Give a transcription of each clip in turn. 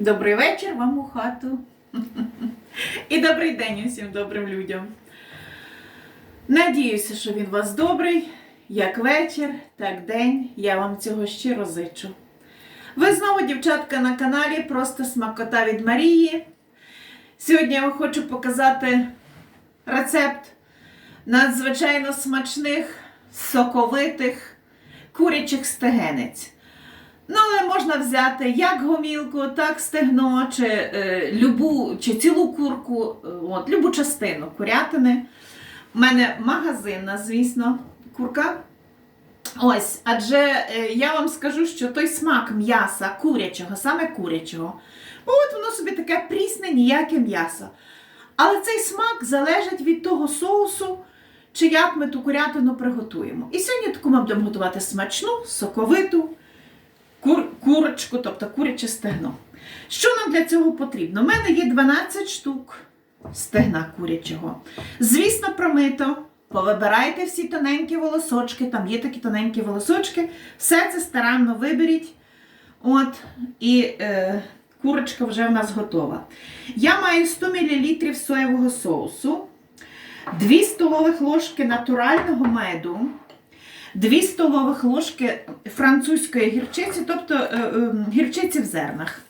Добрий вечір вам у хату. І добрий день усім добрим людям. Надіюся, що він вас добрий, як вечір, так день. Я вам цього щиро зичу. Ви знову, дівчатка, на каналі Просто смакота від Марії. Сьогодні я вам хочу показати рецепт надзвичайно смачних, соковитих курячих стегенець. Ну, але можна взяти як гомілку, так стегно, чи, е, любу, чи цілу курку, е, от, любу частину курятини. У мене магазинна, звісно, курка. Ось, адже е, я вам скажу, що той смак м'яса курячого, саме курячого, от воно собі таке прісне, ніяке м'ясо. Але цей смак залежить від того соусу, чи як ми ту курятину приготуємо. І сьогодні таку ми будемо готувати смачну, соковиту кур, курочку, тобто куряче стегно. Що нам для цього потрібно? У мене є 12 штук стегна курячого. Звісно, промито. Повибирайте всі тоненькі волосочки, там є такі тоненькі волосочки. Все це старанно виберіть. От, і е, курочка вже в нас готова. Я маю 100 мл соєвого соусу, 2 столових ложки натурального меду. 2 столових ложки французької гірчиці, тобто е, е, гірчиці в зернах.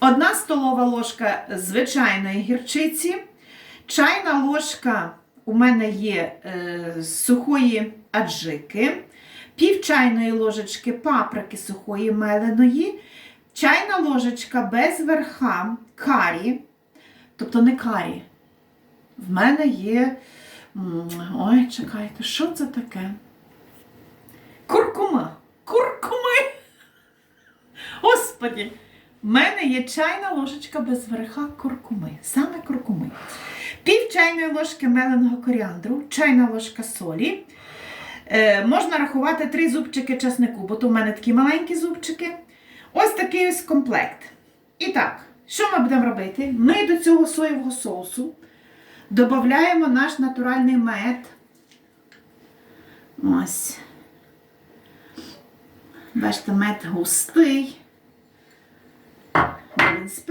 1 столова ложка звичайної гірчиці, чайна ложка у мене є е, сухої аджики, пів чайної ложечки паприки сухої меленої, чайна ложечка без верха карі, тобто не карі. В мене є. Ой, чекайте, що це таке? Куркума. Куркуми. Господі, в мене є чайна ложечка без верха куркуми. Саме куркуми. Пів чайної ложки меленого коріандру, чайна ложка солі. Е, можна рахувати три зубчики часнику, бо то в мене такі маленькі зубчики. Ось такий ось комплект. І так, що ми будемо робити? Ми до цього соєвого соусу додаємо наш натуральний мед. Ось. Бачите, мед густий.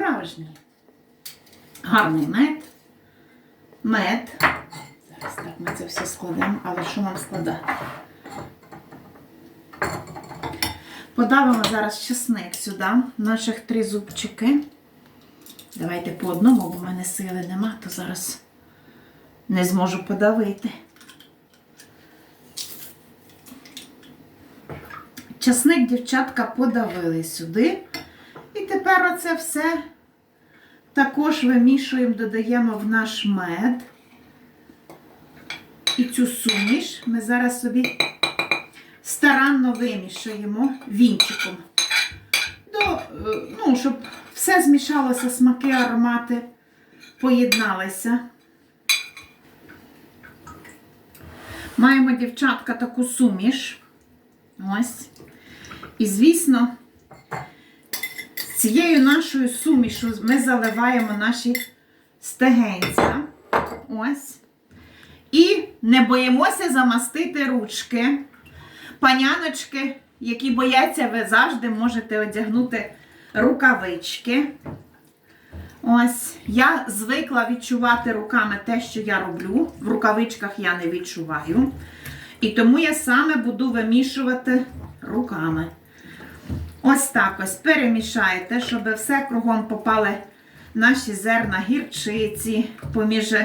Справжній. Гарний мед. Мед. Зараз так ми це все складемо, але що нам складати? Подавимо зараз чесник сюди, наших три зубчики. Давайте по одному, бо в мене сили нема, то зараз не зможу подавити. Часник дівчатка подавили сюди. Тепер оце все також вимішуємо, додаємо в наш мед. І цю суміш ми зараз собі старанно вимішуємо вінчиком. До, е, ну, щоб все змішалося, смаки, аромати поєдналися. Маємо, дівчатка, таку суміш. Ось. І, звісно, цією нашою сумішу ми заливаємо наші стегенця. Ось. І не боїмося замастити ручки. Паняночки, які бояться, ви завжди можете одягнути рукавички. Ось, я звикла відчувати руками те, що я роблю. В рукавичках я не відчуваю. І тому я саме буду вимішувати руками. Ось так ось перемішайте, щоб все кругом попали наші зерна гірчиці поміж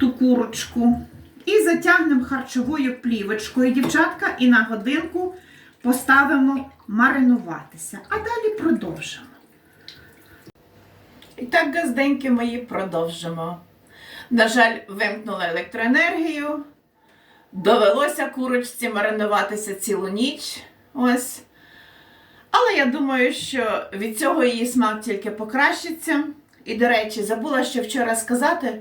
ту курочку. І затягнемо харчовою плівочкою, дівчатка, і на годинку поставимо маринуватися. А далі продовжимо. І так, газденьки мої, продовжимо. На жаль, вимкнула електроенергію. Довелося курочці маринуватися цілу ніч. Ось. Але я думаю, що від цього її смак тільки покращиться. І, до речі, забула ще вчора сказати.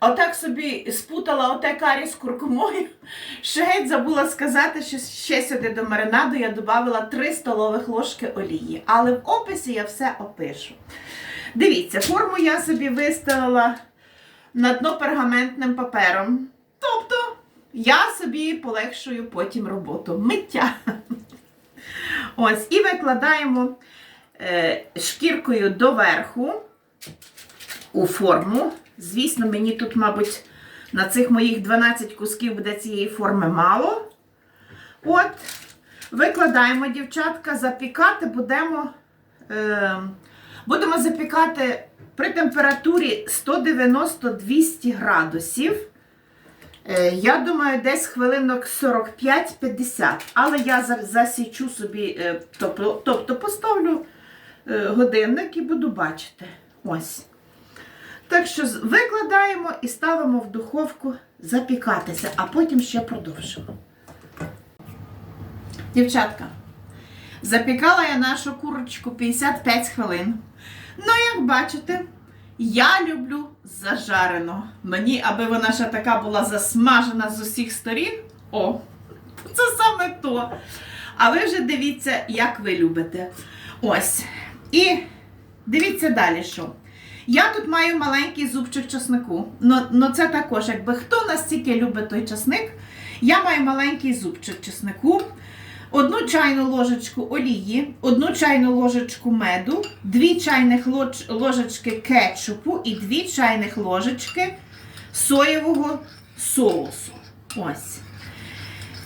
Отак собі спутала оте карі з куркумою. Ще геть забула сказати, що ще сюди до маринаду я додавала 3 столових ложки олії. Але в описі я все опишу. Дивіться, форму я собі виставила на дно пергаментним папером. Тобто я собі полегшую потім роботу. Миття. Ось, і викладаємо е, шкіркою доверху у форму. Звісно, мені тут, мабуть, на цих моїх 12 кусків буде цієї форми мало. От, викладаємо, дівчатка, запікати будемо. Е, будемо запікати при температурі 190-200 градусів. Е, Я думаю, десь хвилинок 45-50. Але я засічу собі, е, тобто, тобто поставлю е, годинник і буду бачити. Ось. Так що викладаємо і ставимо в духовку запікатися, а потім ще продовжимо. Дівчатка, запікала я нашу курочку 55 хвилин. Ну, як бачите, я люблю зажарено. Мені, аби вона ще така була засмажена з усіх сторін. О, це саме то. А ви вже дивіться, як ви любите. Ось. І дивіться далі, що. Я тут маю маленький зубчик чеснику. Ну це також, якби хто настільки любить той чесник. я маю маленький зубчик чеснику. Одну чайну ложечку олії, одну чайну ложечку меду, 2 чайних ложечки кетчупу і 2 чайних ложечки соєвого соусу. Ось.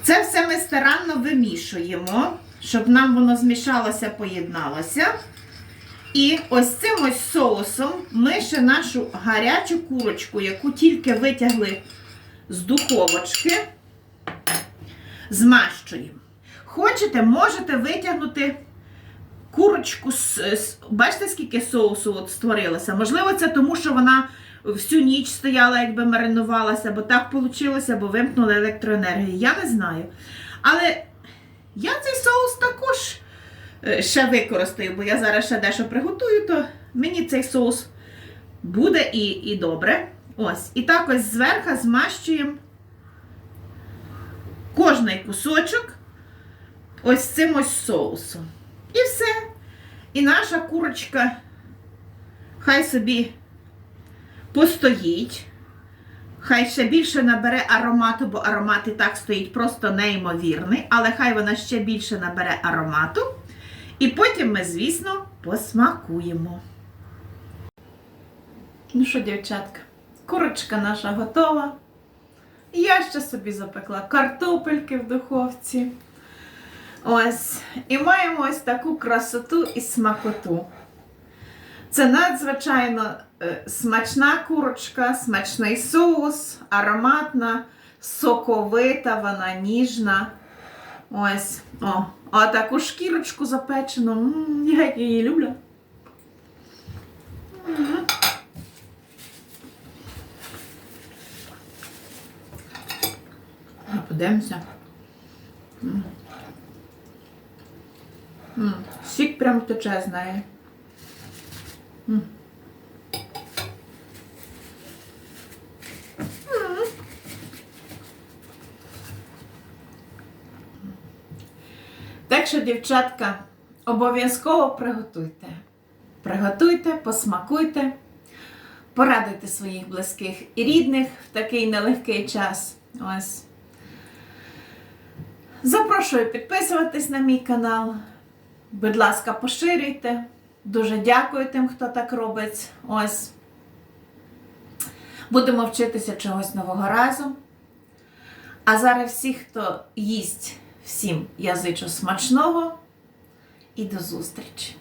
Це все ми старанно вимішуємо, щоб нам воно змішалося, поєдналося. І ось цим ось соусом ми ще нашу гарячу курочку, яку тільки витягли з духовочки, змащуємо. Хочете, можете витягнути курочку з. Бачите, скільки соусу от створилося? Можливо, це тому, що вона всю ніч стояла, якби маринувалася, бо так вийшло, бо вимкнули електроенергію. Я не знаю. Але я цей соус також е, ще використаю, бо я зараз ще дещо приготую, то мені цей соус буде і, і добре. Ось. І так ось зверху змащуємо кожний кусочок ось цим ось соусом. І все. І наша курочка хай собі постоїть. Хай ще більше набере аромату, бо аромат і так стоїть просто неймовірний, але хай вона ще більше набере аромату. І потім ми, звісно, посмакуємо. Ну що, дівчатка, курочка наша готова. Я ще собі запекла картопельки в духовці. Ось. І маємо ось таку красоту і смакоту. Це надзвичайно е, смачна курочка, смачний соус, ароматна, соковита, вона ніжна. Ось. О, а таку шкірочку запечену. М, Як я її люблю. М. А, Подивимося. М. Сік прям тече з неї. Так що, дівчатка, обов'язково приготуйте. Приготуйте, посмакуйте, порадуйте своїх близьких і рідних в такий нелегкий час. Ось. Запрошую підписуватись на мій канал. Будь ласка, поширюйте. Дуже дякую тим, хто так робить. Ось. Будемо вчитися чогось нового разом. А зараз всіх, хто їсть, всім я зичу смачного і до зустрічі!